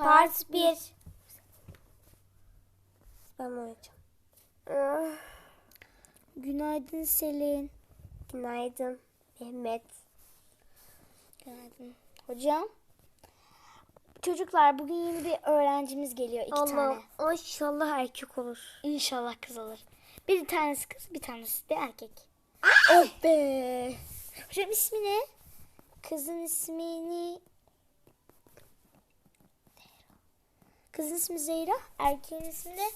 Part 1. Ben oynayacağım. Günaydın Selin. Günaydın Mehmet. Günaydın. Hocam. Çocuklar bugün yeni bir öğrencimiz geliyor iki Allah tane. inşallah erkek olur. İnşallah kız olur. Bir tanesi kız bir tanesi de erkek. Oh be. Hocam ismi ne? Kızın ismini... Kızın ismi Zehra. Erkeğin ismi de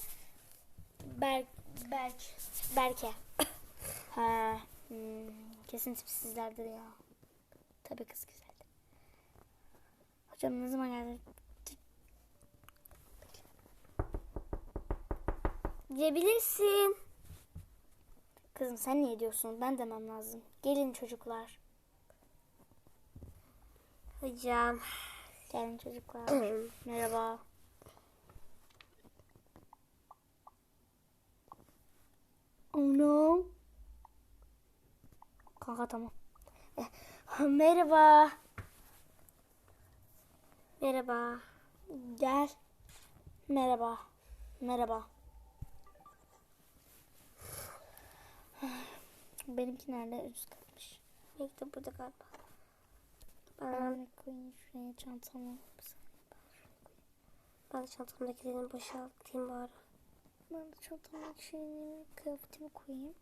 Berk. Berk. Berke. ha. hmm, Kesin ismi sizlerdir ya. Tabii kız güzel. Hocam ne zaman geldi? Gidebilirsin. Kızım sen niye diyorsun? Ben demem lazım. Gelin çocuklar. Hocam. Gelin çocuklar. Merhaba. Oh no. Kanka tamam. Eh, Merhaba. Merhaba. Gel. Merhaba. Merhaba. Benimki nerede? Üst katmış. Mektup burada galiba. Ben, de koyayım şuraya çantamı. ben de çantamdakilerini boşaltayım bari. Ben de çantamdaki şeyini, kıyafetimi koyayım.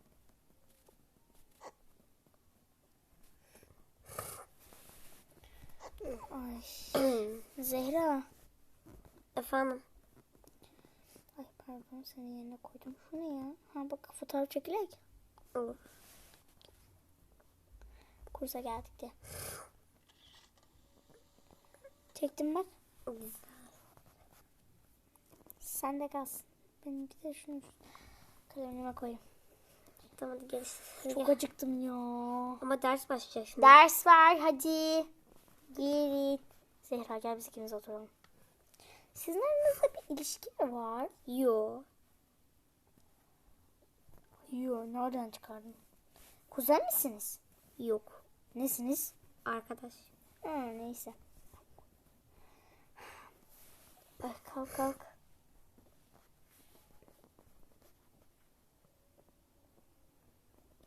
Ay. Zehra. Efendim. Ay pardon senin yerine koydum. Şu ne ya? Ha bak fotoğraf çekilek. Olur. Kursa geldik de. Çektim bak. Sen de kalsın. Benimki de şunu kalemime koyayım. Tamam hadi görüşürüz. Çok acıktım ya. Ama ders başlayacak şimdi. Ders var hadi. Gelin. Zehra gel biz ikimiz oturalım. Sizin aranızda bir ilişki mi var? Yo. Yok nereden çıkardın? Kuzen misiniz? Yok. Nesiniz? Arkadaş. Ha, neyse. Ay, kalk kalk.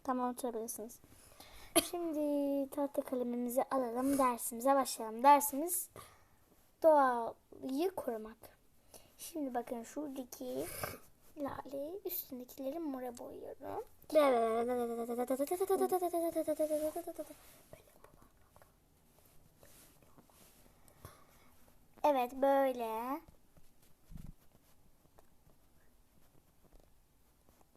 Tamam oturabilirsiniz. Şimdi tahta kalemimizi alalım dersimize başlayalım. Dersimiz doğayı korumak. Şimdi bakın şuradaki lale üstündekileri mora boyuyorum. Evet böyle.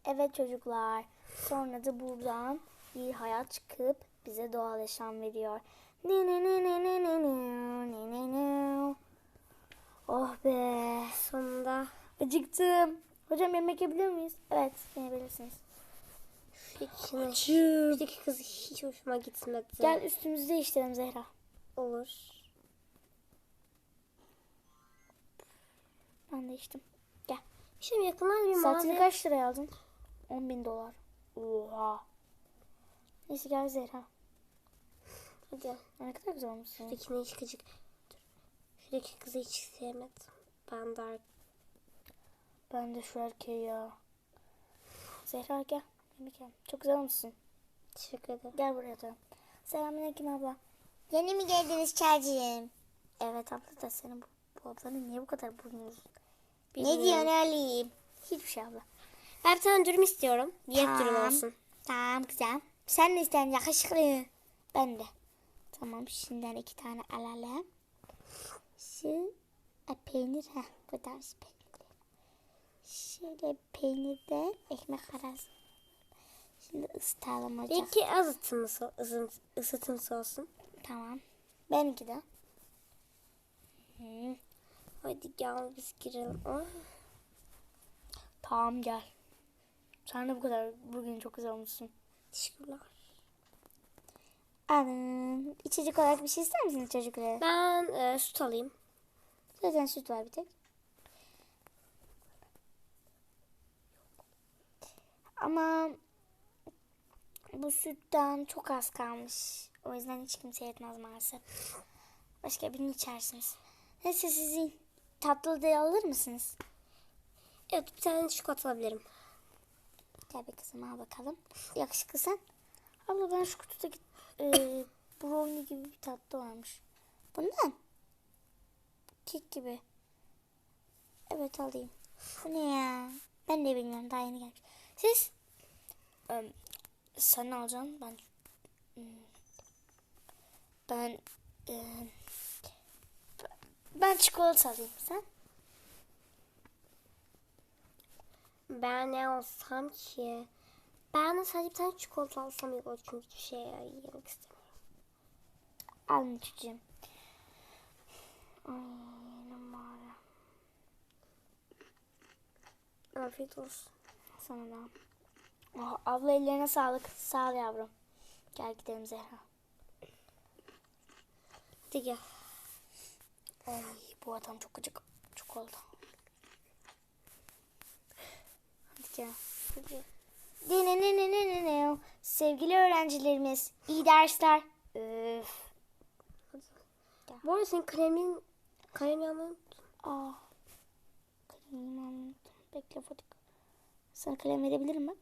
Evet çocuklar. Sonra da buradan bir hayat çıkıp bize doğal yaşam veriyor. Ne ne ne ne ne ne ne ne ne ne. Oh be. Sonunda Acıktım. Hocam yemek yiyebilir miyiz? Evet yiyebilirsiniz. şuradakine, şuradaki kız hiç hoşuma gitmedi. Gel üstümüzü değiştirelim Zehra. Olur. Ben değiştim. Gel. Şimdi yakınlarda bir Saatini mağaza. kaç liraya aldın? 10 bin dolar. Oha. Neyse gel Zehra. Hadi. Ne kadar güzel olmuşsun. Şuradakine hiç gıcık. Dur. Şuradaki kızı hiç sevmedim. Ben de Ben de şu erkeği ya. Zehra gel. Yemek yiyelim. Çok güzel olmuşsun. teşekkür ederim. Gel buraya da. Selamünaleyküm abla. Yeni mi geldiniz çaycığım? Evet abla da senin bu, bu ablanın niye bu kadar burnu uzun? Ne diyorsun Ali'yim? Hiçbir şey abla. Ben bir tane dürüm istiyorum. Diyet dürüm Tamam. olsun. Tamam güzel. Sen ne istersin yakışıklı? Ben de. Tamam şimdiden iki tane alalım. Şu e, peynir ha bu da peynir. Şöyle peynirden ekmek arası. Şimdi ısıtalım hocam. Belki az ısıtımsı, ısıt- ısıtımsı olsun. Tamam. Benimki de. Hı. Hadi gel biz girelim. Ah, Tamam gel. Sen de bu kadar bugün çok güzel olmuşsun. Teşekkürler. Alın. İçecek olarak bir şey ister misiniz çocuklar? Ben e, süt alayım. Zaten süt var bir tek. Ama bu sütten çok az kalmış. O yüzden hiç kimse yetmez maalesef. Başka birini içersiniz. Neyse sizin. tatlı da alır mısınız? Evet bir tane çikolata alabilirim. Tabii kızım al bakalım. Yakışıklı sen. Abla ben şu kutudaki e, brownie gibi bir tatlı varmış. Bundan. Kek gibi. Evet alayım. Bu ne ya? Ben de bilmiyorum daha yeni gelmiş. Siz? Em, sen alacaksın? Ben Hmm. ben em, ben çikolata alayım. Sen? Ben ne alsam ki? Ben de sadece bir tane çikolata alsam iyi olur çünkü hiçbir şey yemek istemiyorum. Al çocuğum. Ay numara. Afiyet olsun. Sana da. Oh, abla ellerine sağlık. Sağ ol yavrum. Gel gidelim Zehra. Hadi gel. Ay bu adam çok acık. Çok oldu. Ne. Sevgili öğrencilerimiz iyi dersler. Öf. Bu arada senin kremin kalem yanmayı Ah. Kalemimi almadım. Bekle Fadik. Sana kalem verebilirim bak.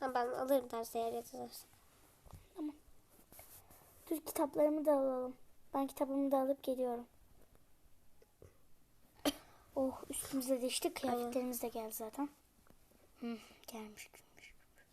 Ha, ben alırım derse eğer yazarsan. Dur kitaplarımı da alalım. Ben kitabımı da alıp geliyorum. Oh üstümüze değiştik. Kıyafetlerimiz de geldi zaten. Hı, gelmiş.